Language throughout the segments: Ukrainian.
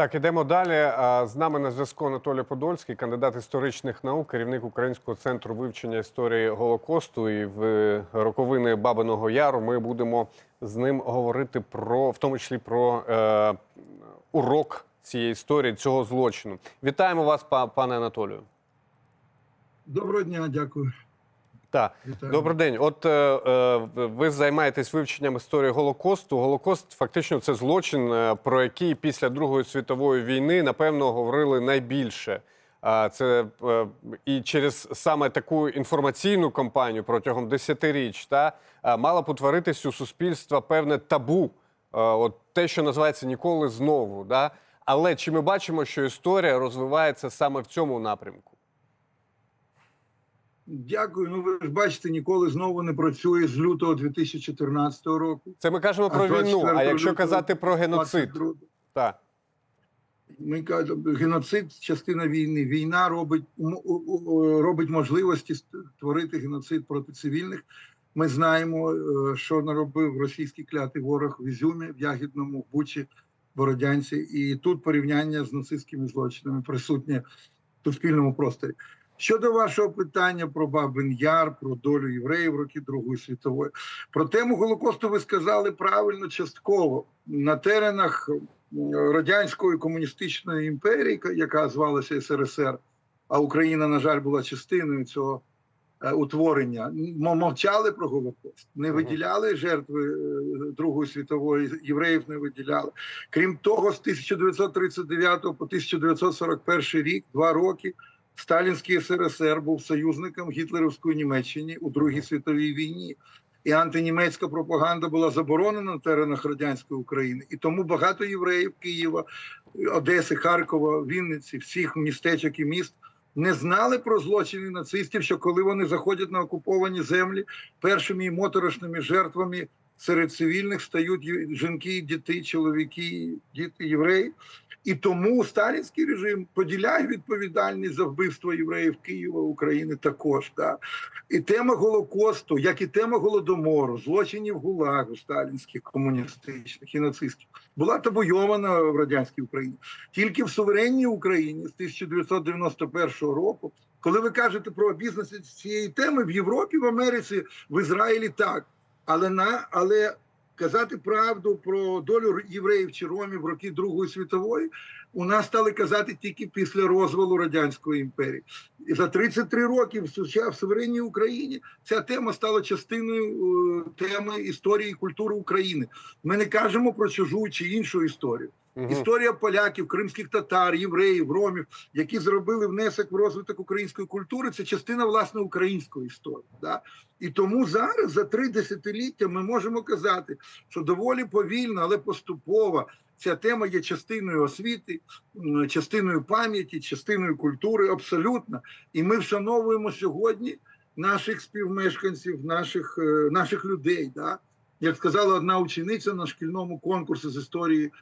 Так, ідемо далі. З нами на зв'язку Анатолій Подольський, кандидат історичних наук, керівник Українського центру вивчення історії Голокосту. І в роковини Бабиного Яру ми будемо з ним говорити про, в тому числі про е, урок цієї історії, цього злочину. Вітаємо вас, па- пане Анатолію. Доброго дня, дякую. Так, добрий день. От е, е, ви займаєтесь вивченням історії Голокосту. Голокост фактично це злочин, е, про який після Другої світової війни напевно говорили найбільше. А це е, і через саме таку інформаційну кампанію протягом десятиріч та е, мало потворитись у суспільства певне табу, е, от те, що називається ніколи знову. Да? Але чи ми бачимо, що історія розвивається саме в цьому напрямку? Дякую. Ну ви ж бачите, ніколи знову не працює з лютого 2014 року. Це ми кажемо про А війну. А якщо казати про геноцид, так. Ми кажемо, геноцид частина війни. Війна робить м- у- у- робить можливості створити геноцид проти цивільних. Ми знаємо, е, що наробив російський клятий ворог в Ізюмі, в Ягідному, в Бучі, Бородянці. І тут порівняння з нацистськими злочинами присутнє в суспільному просторі. Щодо вашого питання про Бабин Яр, про долю євреїв в роки Другої світової, про тему Голокосту ви сказали правильно частково на теренах радянської комуністичної імперії, яка звалася СРСР, а Україна, на жаль, була частиною цього е, утворення. Мовчали про Голокост, не виділяли жертви е, Другої світової, євреїв не виділяли. Крім того, з 1939 по 1941 рік, два роки, Сталінський СРСР був союзником гітлерівської Німеччини у Другій світовій війні. І антинімецька пропаганда була заборонена на теренах радянської України. І тому багато євреїв Києва, Одеси, Харкова, Вінниці, всіх містечок і міст не знали про злочини нацистів, що коли вони заходять на окуповані землі, першими моторошними жертвами серед цивільних стають жінки, діти, чоловіки, діти, євреї. І тому сталінський режим поділяє відповідальність за вбивство євреїв Києва, України також. Да? І тема Голокосту, як і тема Голодомору, злочинів ГУЛАГу сталінських, комуністичних і нацистських, була табуйована в радянській Україні. Тільки в суверенній Україні з 1991 року, коли ви кажете про бізнес цієї теми в Європі, в Америці, в Ізраїлі так. Але на але казати правду про долю євреїв чи ромів в роки Другої світової у нас стали казати тільки після розвалу радянської імперії. І за 33 роки в суверенній Україні ця тема стала частиною е, теми історії і культури України. Ми не кажемо про чужу чи іншу історію. Мгм. Історія поляків, кримських татар, євреїв, ромів, які зробили внесок в розвиток української культури, це частина власне української історії. Да? І тому зараз, за три десятиліття, ми можемо казати, що доволі повільно, але поступово ця тема є частиною освіти, частиною пам'яті, частиною культури, абсолютно. І ми вшановуємо сьогодні наших співмешканців, наших, е, наших людей. Да? Як сказала одна учениця на шкільному конкурсі з історії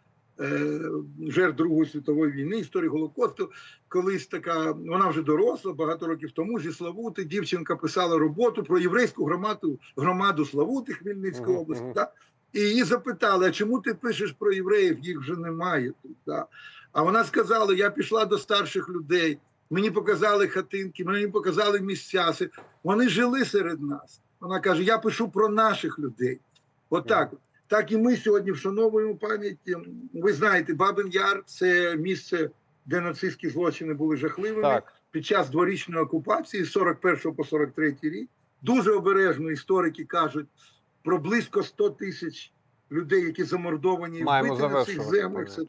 жертв Другої світової війни, історії Голокосту. Колись така, вона вже доросла, багато років тому зі Славути. Дівчинка писала роботу про єврейську громаду, громаду Славути Хмельницької області. мгм. Да? І її запитали: а чому ти пишеш про євреїв? Їх вже немає тут. Да? А вона сказала: я пішла до старших людей. Мені показали хатинки, мені показали місця. Вони жили серед нас. Вона каже: Я пишу про наших людей. Отак. От так і ми сьогодні вшановуємо пам'ять. Ви знаєте, Бабин Яр це місце, де нацистські злочини були жахливими Так. під час дворічної окупації з 41 по 43 рік. Дуже обережно історики кажуть про близько 100 тисяч людей, які замордовані Маємо вбиті на цих землях. Це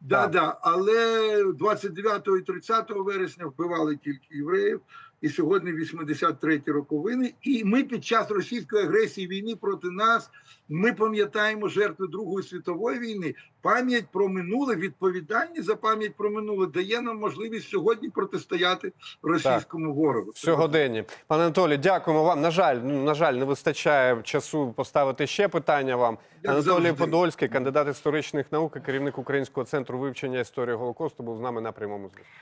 Да, да. Але 29 і 30 вересня вбивали тільки євреїв, і сьогодні 83 роковини. І ми під час російської агресії війни проти нас ми пам'ятаємо жертви Другої світової війни. Пам'ять про минуле, відповідальність за пам'ять про минуле дає нам можливість сьогодні протистояти російському ворогу. Це Сьогодення. Пане Анатолій, дякуємо вам. На жаль, ну, на жаль, не вистачає часу поставити ще питання вам. Як Анатолій завжди. Подольський, кандидат історичних наук, і керівник Українського центру вивчення історії Голокосту, був з нами на прямому зв'язку.